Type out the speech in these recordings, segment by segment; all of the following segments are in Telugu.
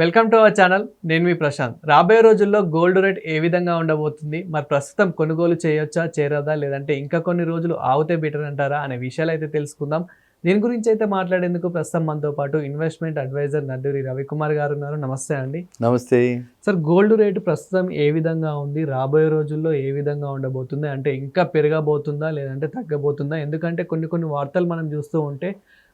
Welcome to our channel. నేను మీ ప్రశాంత్. రాబోయే రోజుల్లో గోల్డ్ రేట్ ఏ విధంగా ఉండబోతుంది? మరి ప్రస్తుతం కొనుగోలు చేయొచ్చా చేరదా లేదంటే ఇంకా కొన్ని రోజులు ఆగితే బెటర్ అంటారా అనే విషయాలు అయితే తెలుసుకుందాం. దీని గురించి అయితే మాట్లాడేందుకు ప్రస్తుతం మనతో పాటు ఇన్వెస్ట్మెంట్ అడ్వైజర్ నడ్డూరి రవికుమార్ గారు ఉన్నారు. నమస్తే అండి. నమస్తే. సార్ గోల్డ్ రేటు ప్రస్తుతం ఏ విధంగా ఉంది? రాబోయే రోజుల్లో ఏ విధంగా ఉండబోతుంది? అంటే ఇంకా పెరగబోతుందా లేదంటే తగ్గబోతుందా? ఎందుకంటే కొన్ని కొన్ని వార్తలు మనం చూస్తూ ఉంటే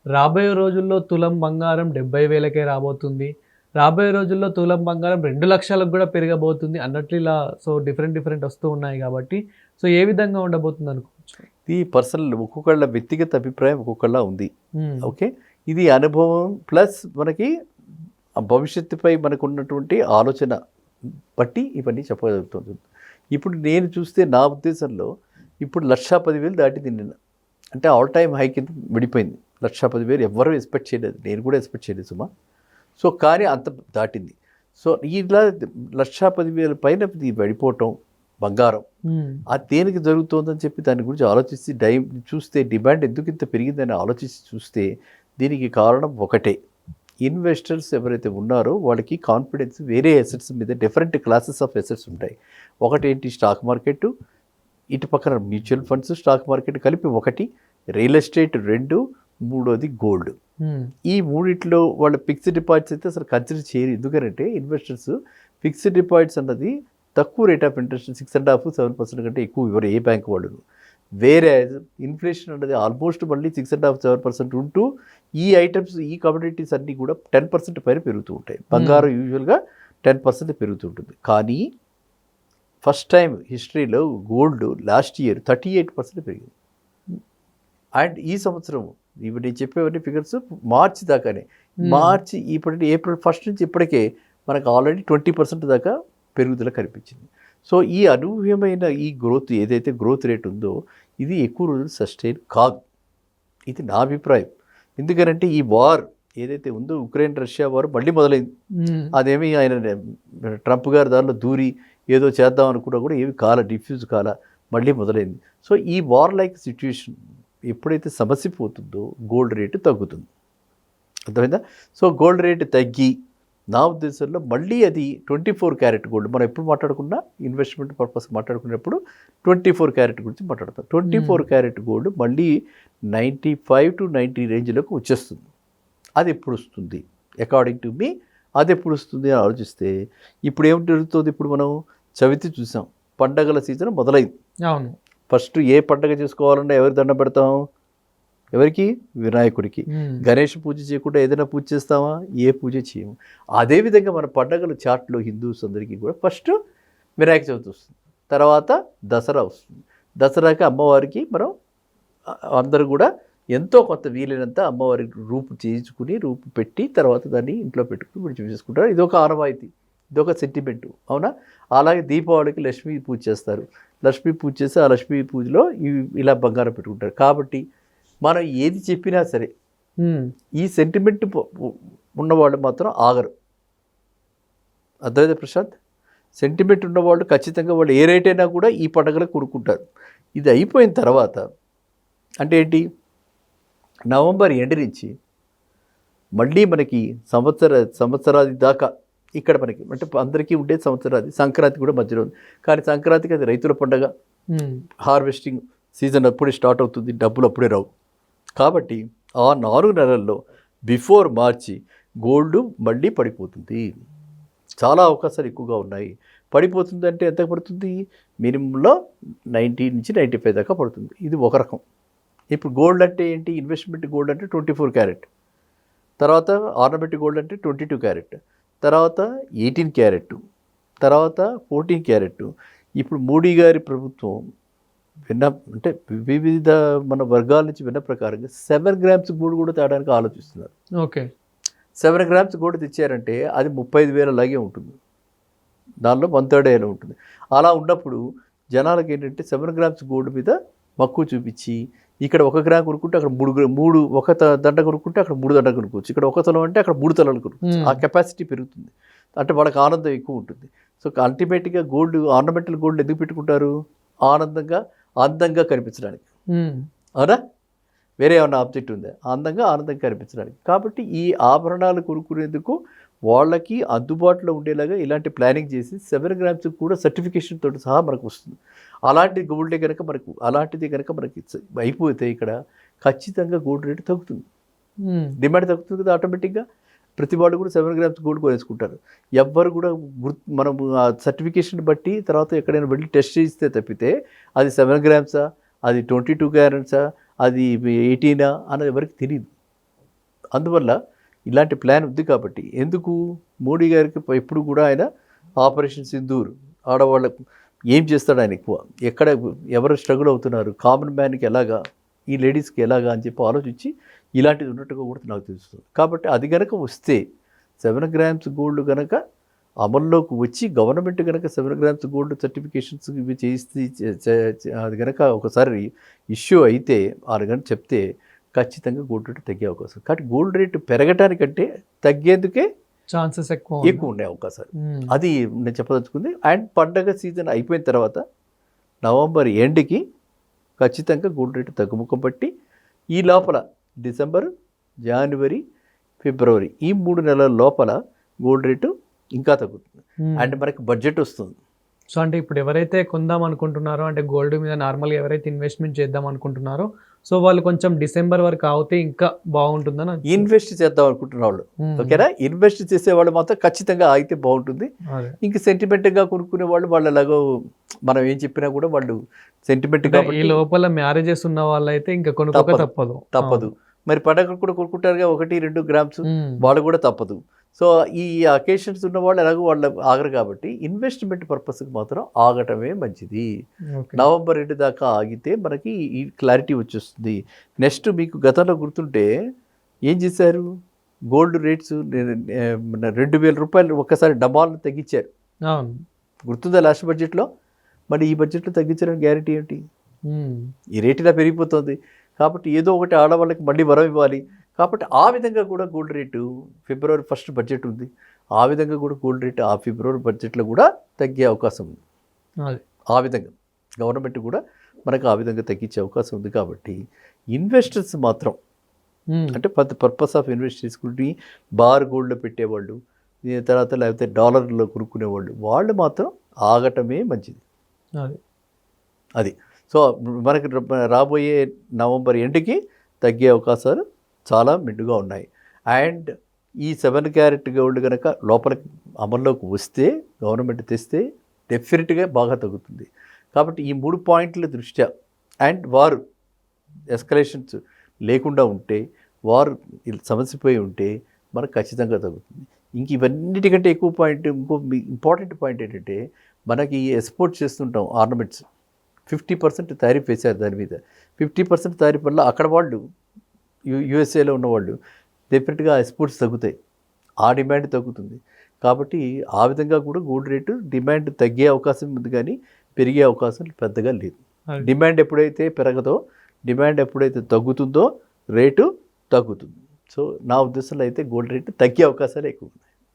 రాబోయే రోజుల్లో తులం బంగారం డెబ్బై వేలకే రాబోతుంది. రాబోయే రోజుల్లో తులం బంగారం రెండు లక్షలకు కూడా పెరగబోతుంది అన్నట్లు ఇలా సో డిఫరెంట్ డిఫరెంట్ వస్తూ ఉన్నాయి కాబట్టి సో ఏ విధంగా ఉండబోతుంది అనుకోవచ్చు? ఇది పర్సనల్ ఒక్కొక్కళ్ళ వ్యక్తిగత అభిప్రాయం ఒక్కొక్కళ్ళ ఉంది. ఓకే? ఇది అనుభవం ప్లస్ మనకి భవిష్యత్తుపై మనకు ఉన్నటువంటి ఆలోచన బట్టి ఇవన్నీ చెప్పగలుగుతుంది. ఇప్పుడు నేను చూస్తే నా ఉద్దేశంలో ఇప్పుడు లక్షా పదివేలు దాటింది నిన్న. అంటే ఆల్ టైమ్ హై కింద విడిపోయింది. లక్షా పదివేలు ఎవ్వరూ ఎక్స్పెక్ట్ చేయలేదు. నేను కూడా ఎక్స్పెక్ట్ చేయలేదు సుమా. సో కానీ అంత దాటింది. సో ఇలా లక్షా పదివేల పైన పడిపోవటం బంగారం. అది దేనికి జరుగుతోందని చెప్పి దాని గురించి ఆలోచిస్తే డై చూస్తే డిమాండ్ ఎందుకు ఇంత పెరిగిందని ఆలోచించి చూస్తే దీనికి కారణం ఒకటే. ఇన్వెస్టర్స్ ఎవరైతే ఉన్నారో వాళ్ళకి కాన్ఫిడెన్స్ వేరే అసెట్స్ మీద డిఫరెంట్ క్లాసెస్ ఆఫ్ అసెట్స్ ఉంటాయి. ఒకటేంటి? Stock market. ఇటు పక్కన మ్యూచువల్ ఫండ్స్ స్టాక్ మార్కెట్ కలిపి ఒకటి. రియల్ ఎస్టేట్ రెండు మూడోది గోల్డ్. ఈ మూడిట్లో వాళ్ళ ఫిక్స్డ్ డిపాజిట్స్ అయితే అసలు కన్సిడర్ చేయరు. ఎందుకంటే ఇన్వెస్టర్స్ ఫిక్స్డ్ డిపాజిట్స్ అన్నది తక్కువ rate of interest six and half seven percent కంటే ఎక్కువ ఇవ్వరు ఏ బ్యాంక్ వాళ్ళు వేరే ఇన్ఫ్లేషన్ అన్నది ఆల్మోస్ట్ మళ్ళీ six and half seven percent ఉంటూ ఈ ఐటమ్స్ ఈ కమోడిటీస్ అన్నీ కూడా టెన్ పర్సెంట్ పైన పెరుగుతూ ఉంటాయి. బంగారం యూజువల్గా టెన్ పర్సెంట్ పెరుగుతుంటుంది కానీ ఫస్ట్ టైం హిస్టరీలో gold last year thirty eight percent పెరిగింది అండ్ ఈ సంవత్సరం ఇవి నేను చెప్పేవన్నీ ఫిగర్స్ మార్చి దాకానే. మార్చి ఇప్పటి ఏప్రిల్ ఫస్ట్ నుంచి ఇప్పటికే మనకు ఆల్రెడీ ట్వంటీ పర్సెంట్ దాకా పెరుగుదల కనిపించింది. సో ఈ అనూహ్యమైన ఈ గ్రోత్ ఏదైతే గ్రోత్ రేట్ ఉందో ఇది ఎక్కువ రోజులు సస్టైన్ కాదు. ఇది నా అభిప్రాయం. ఎందుకనంటే ఈ వార్ ఏదైతే ఉందో ఉక్రెయిన్ రష్యా వార్ మళ్ళీ మొదలైంది. అదేమి ఆయన ట్రంప్ గారి దానిలో దూరి ఏదో చేద్దాం అనుకున్నా కూడా ఏమి కాల డిఫ్యూజ్ కాల మళ్ళీ మొదలైంది. సో ఈ వార్ లైక్ సిచ్యుయేషన్ ఎప్పుడైతే సమస్య పోతుందో గోల్డ్ రేటు తగ్గుతుంది. అర్థమైందా? సో గోల్డ్ రేటు తగ్గి నా ఉద్దేశంలో మళ్ళీ అది ట్వంటీ ఫోర్ క్యారెట్ గోల్డ్ మనం ఎప్పుడు మాట్లాడుకున్నా ఇన్వెస్ట్మెంట్ పర్పస్ మాట్లాడుకున్నప్పుడు ట్వంటీ ఫోర్ క్యారెట్ గురించి మాట్లాడతాం. ట్వంటీ ఫోర్ క్యారెట్ గోల్డ్ మళ్ళీ నైంటీ ఫైవ్ టు నైంటీ రేంజ్లోకి వచ్చేస్తుంది. అది ఎప్పుడు వస్తుంది? అకార్డింగ్ టు మీ అది ఎప్పుడు వస్తుంది అని ఆలోచిస్తే ఇప్పుడు ఏం జరుగుతుంది? ఇప్పుడు మనం చవితి చూసాం. పండగల సీజన్ మొదలైంది. అవును. ఫస్ట్ ఏ పండగ చేసుకోవాలన్నా ఎవరి దండం పెడతాం? ఎవరికి? వినాయకుడికి. గణేష్ పూజ చేయకుండా ఏదైనా పూజ చేస్తామా? ఏ పూజ చేయము. అదేవిధంగా మన పండగల చాట్లో హిందూస్ అందరికీ కూడా ఫస్ట్ వినాయక చవితి వస్తుంది. తర్వాత దసరా వస్తుంది. దసరాకి అమ్మవారికి మనం అందరూ కూడా ఎంతో కొంత వీలైనంత అమ్మవారి రూపు చేయించుకుని రూపు పెట్టి తర్వాత దాన్ని ఇంట్లో పెట్టుకుని విడిచి చేసుకుంటారు ఇది ఒక ఆనవాయితీ. ఇది ఒక సెంటిమెంట్ అవునా? అలాగే దీపావళికి లక్ష్మీ పూజ చేస్తారు. లక్ష్మీ పూజ చేసి ఆ లక్ష్మీ పూజలో ఇవి ఇలా బంగారం పెట్టుకుంటారు. కాబట్టి మనం ఏది చెప్పినా సరే. ఈ సెంటిమెంట్ ఉన్నవాళ్ళు మాత్రం ఆగరు. అర్థమైందా ప్రశాంత్? సెంటిమెంట్ ఉన్నవాళ్ళు ఖచ్చితంగా వాళ్ళు ఏ రేట్ అయినా కూడా ఈ పండుగలో కొనుక్కుంటారు ఇది అయిపోయిన తర్వాత అంటే ఏంటి? నవంబర్ ఎండ్ నుంచి మళ్ళీ మనకి సంవత్సర సంవత్సరాది దాకా ఇక్కడ మనకి అంటే అందరికీ ఉండే సంవత్సరాది సంక్రాంతి కూడా మధ్యలో ఉంది. కానీ సంక్రాంతికి అది రైతుల పండగ. హార్వెస్టింగ్ సీజన్ అప్పుడే స్టార్ట్ అవుతుంది డబ్బులు అప్పుడే రావు. కాబట్టి ఆ నాలుగు నెలల్లో బిఫోర్ మార్చి గోల్డ్ మళ్ళీ పడిపోతుంది. చాలా అవకాశాలు ఎక్కువగా ఉన్నాయి. పడిపోతుంది అంటే ఎంత పడుతుంది? మినిమంలో నైంటీ నుంచి నైంటీ ఫైవ్ దాకా పడుతుంది. ఇది ఒక రకం. ఇప్పుడు గోల్డ్ అంటే ఏంటి? ఇన్వెస్ట్మెంట్ గోల్డ్ అంటే ట్వంటీ ఫోర్ క్యారెట్. తర్వాత ఆర్నమెంట్ గోల్డ్ అంటే ట్వంటీ టూ క్యారెట్. తర్వాత ఎయిటీన్ క్యారెట్ తర్వాత ఫోర్టీన్ క్యారెట్ ఇప్పుడు మోడీ గారి ప్రభుత్వం విన్న అంటే వివిధ మన వర్గాల నుంచి విన్న ప్రకారంగా సెవెన్ గ్రామ్స్ గోల్డ్ కూడా తేడానికి ఆలోచిస్తున్నారు. ఓకే. సెవెన్ గ్రామ్స్ గోల్డ్ తెచ్చారంటే అది ముప్పై ఐదు వేల అలాగే ఉంటుంది. దానిలో వన్ థర్డ్ అయినా ఉంటుంది. అలా ఉన్నప్పుడు జనాలకు ఏంటంటే సెవెన్ గ్రామ్స్ గోల్డ్ మీద మక్కువ చూపించి ఇక్కడ ఒక గ్రామ్ కొనుక్కుంటే అక్కడ మూడు మూడు ఒక దండ కొనుక్కుంటే అక్కడ మూడు దండ కొనుక్కోవచ్చు. ఇక్కడ ఒక తలం అంటే అక్కడ మూడు తలాలు కొనుక్కోవచ్చు. ఆ కెపాసిటీ పెరుగుతుంది. అంటే వాళ్ళకి ఆనందం ఎక్కువ ఉంటుంది. సో అల్టిమేట్గా గోల్డ్ ఆర్నమెంటల్ గోల్డ్ ఎందుకు పెట్టుకుంటారు? ఆనందంగా అందంగా కనిపించడానికి. అవునా? వేరే ఏమన్నా ఆబ్జెక్ట్ ఉందా? అందంగా ఆనందంగా కనిపించడానికి. కాబట్టి ఈ ఆభరణాలు కొనుక్కునేందుకు వాళ్ళకి అందుబాటులో ఉండేలాగా ఇలాంటి ప్లానింగ్ చేసి సెవెన్ గ్రామ్స్ కూడా సర్టిఫికేషన్ తోటి సహా మనకు వస్తుంది. అలాంటి గోల్డే కనుక మనకు అలాంటిది కనుక మనకి అయిపోతే ఇక్కడ ఖచ్చితంగా గోల్డ్ రేటు తగ్గుతుంది. డిమాండ్ తగ్గుతుంది కదా ఆటోమేటిక్గా. ప్రతి వాళ్ళు కూడా సెవెన్ గ్రామ్స్ గోల్డ్ కొనేసుకుంటారు. ఎవ్వరు కూడా మనం ఆ సర్టిఫికేషన్ బట్టి తర్వాత ఎక్కడైనా వెళ్ళి టెస్ట్ చేస్తే తప్పితే అది సెవెన్ గ్రామ్సా అది ట్వంటీ టూ క్యారెట్సా అది ఎయిటీనా అన్నది ఎవరికి తెలియదు అందువల్ల ఇలాంటి ప్లాన్ ఉంది కాబట్టి. ఎందుకు? మోడీ గారికి ఎప్పుడు కూడా ఆయన ఆపరేషన్ సింధూర్ ఆడవాళ్ళకు ఏం చేస్తాడు ఆయన ఎక్కువ? ఎక్కడ ఎవరు స్ట్రగుల్ అవుతున్నారు? కామన్ మ్యాన్కి ఎలాగా? ఈ లేడీస్కి ఎలాగా? అని చెప్పి ఆలోచించి ఇలాంటిది ఉన్నట్టుగా కూడా నాకు తెలుస్తుంది. కాబట్టి అది కనుక వస్తే సెవెన్ గ్రామ్స్ గోల్డ్ కనుక అమల్లోకి వచ్చి గవర్నమెంట్ కనుక సెవెన్ గ్రామ్స్ గోల్డ్ సర్టిఫికేషన్స్ ఇవి చేసి అది కనుక ఒకసారి ఇష్యూ అయితే ఆరు కనుక చెప్తే ఖచ్చితంగా గోల్డ్ రేటు తగ్గే అవకాశం కాబట్టి గోల్డ్ రేటు పెరగటానికంటే తగ్గేందుకే ఛాన్సెస్ ఎక్కువ. ఎక్కువ ఉండే అవకాశాలు మ్మ్. అది నేను చెప్పదలుచుకుంది అండ్ పండగ సీజన్ అయిపోయిన తర్వాత నవంబర్ ఎండ్కి ఖచ్చితంగా గోల్డ్ రేటు తగ్గుముఖం పట్టి ఈ లోపల డిసెంబర్ జనవరి ఫిబ్రవరి ఈ మూడు నెలల లోపల గోల్డ్ రేటు ఇంకా తగ్గుతుంది మ్మ్. అండ్ మనకి బడ్జెట్ వస్తుంది సో అంటే ఇప్పుడు ఎవరైతే కొందాం అనుకుంటున్నారో అంటే గోల్డ్ మీద నార్మల్గా ఎవరైతే ఇన్వెస్ట్మెంట్ చేద్దాం అనుకుంటున్నారో సో వాళ్ళు కొంచెం డిసెంబర్ వరకు అవుతే ఇంకా బాగుంటుందని. ఇన్వెస్ట్ చేద్దాం అనుకుంటున్న వాళ్ళు. ఓకేనా ఇన్వెస్ట్ చేసే వాళ్ళు మాత్రం ఖచ్చితంగా అయితే బాగుంటుంది. ఇంక సెంటిమెంట్గా కొనుక్కునే వాళ్ళు వాళ్ళు ఎలాగో మనం ఏం చెప్పినా కూడా వాళ్ళు సెంటిమెంట్ ఈ లోపల మ్యారేజెస్ ఉన్న వాళ్ళైతే ఇంకా కొనుక్కోక తప్పదు. తప్పదు మరి పండగ కూడా కొనుక్కుంటారుగా ఒకటి రెండు గ్రామ్స్. వాళ్ళు కూడా తప్పదు సో ఈ అకేషన్స్ ఉన్న వాళ్ళు ఎలాగో వాళ్ళు ఆగరు కాబట్టి ఇన్వెస్ట్మెంట్ పర్పస్కి మాత్రం ఆగటమే మంచిది. నవంబర్ రెండు దాకా ఆగితే మనకి ఈ క్లారిటీ వచ్చేస్తుంది. నెక్స్ట్ మీకు గతంలో గుర్తుంటే ఏం చేశారు? గోల్డ్ రేట్స్ రెండు వేల రూపాయలు ఒక్కసారి డబాలను తగ్గించారు. గుర్తుందా లాస్ట్ బడ్జెట్లో మరి ఈ బడ్జెట్లో తగ్గించారని గ్యారంటీ ఏంటి. ఈ రేట్ ఇలా పెరిగిపోతుంది. కాబట్టి ఏదో ఒకటి ఆడవాళ్ళకి మళ్ళీ వరం ఇవ్వాలి. కాబట్టి ఆ విధంగా కూడా gold rate February first budget ఉంది. ఆ విధంగా కూడా గోల్డ్ రేటు ఆ ఫిబ్రవరి బడ్జెట్లో కూడా తగ్గే అవకాశం ఉంది. ఆ విధంగా గవర్నమెంట్ కూడా మనకు ఆ విధంగా తగ్గించే అవకాశం ఉంది కాబట్టి ఇన్వెస్టర్స్ మాత్రం. అంటే పెద్ద పర్పస్ ఆఫ్ ఇన్వెస్ట్ చేసుకుంటే బార్ గోల్డ్లో పెట్టేవాళ్ళు తర్వాత లేకపోతే డాలర్లో కొనుక్కునేవాళ్ళు వాళ్ళు మాత్రం ఆగటమే మంచిది. అదే. సో మనకి రాబోయే నవంబర్ ఎండ్కి తగ్గే అవకాశాలు చాలా మెండుగా ఉన్నాయి. అండ్ ఈ సెవెన్ క్యారెట్ గోల్డ్ కనుక లోపలికి అమల్లోకి వస్తే గవర్నమెంట్ తెస్తే డెఫినెట్గా బాగా తగ్గుతుంది. కాబట్టి ఈ మూడు పాయింట్ల దృష్ట్యా అండ్ వారు ఎస్కలేషన్స్ లేకుండా ఉంటే వారు ఇలా సమస్యపోయి ఉంటే మనకు ఖచ్చితంగా తగ్గుతుంది. ఇంక ఇవన్నిటికంటే ఎక్కువ పాయింట్ ఇంకో ఇంపార్టెంట్ పాయింట్ ఏంటంటే మనకి ఎక్స్పోర్ట్ చేస్తుంటాం ఆర్నమెంట్స్. ఫిఫ్టీ పర్సెంట్ తారీఫ్ వేశారు దాని మీద. ఫిఫ్టీ పర్సెంట్ తారీఫ్ వల్ల అక్కడ వాళ్ళు యు యుఎస్ఏలో ఉన్నవాళ్ళు డెఫినెట్గా ఎక్స్పోర్ట్స్ తగ్గుతాయి. ఆ డిమాండ్ తగ్గుతుంది. కాబట్టి ఆ విధంగా కూడా గోల్డ్ రేటు డిమాండ్ తగ్గే అవకాశం ఉంది కానీ పెరిగే అవకాశం పెద్దగా లేదు. డిమాండ్ ఎప్పుడైతే పెరగదో డిమాండ్ ఎప్పుడైతే తగ్గుతుందో రేటు తగ్గుతుంది. సో నా ఉద్దేశంలో అయితే గోల్డ్ రేటు తగ్గే అవకాశాలు ఎక్కువ ఉన్నాయి.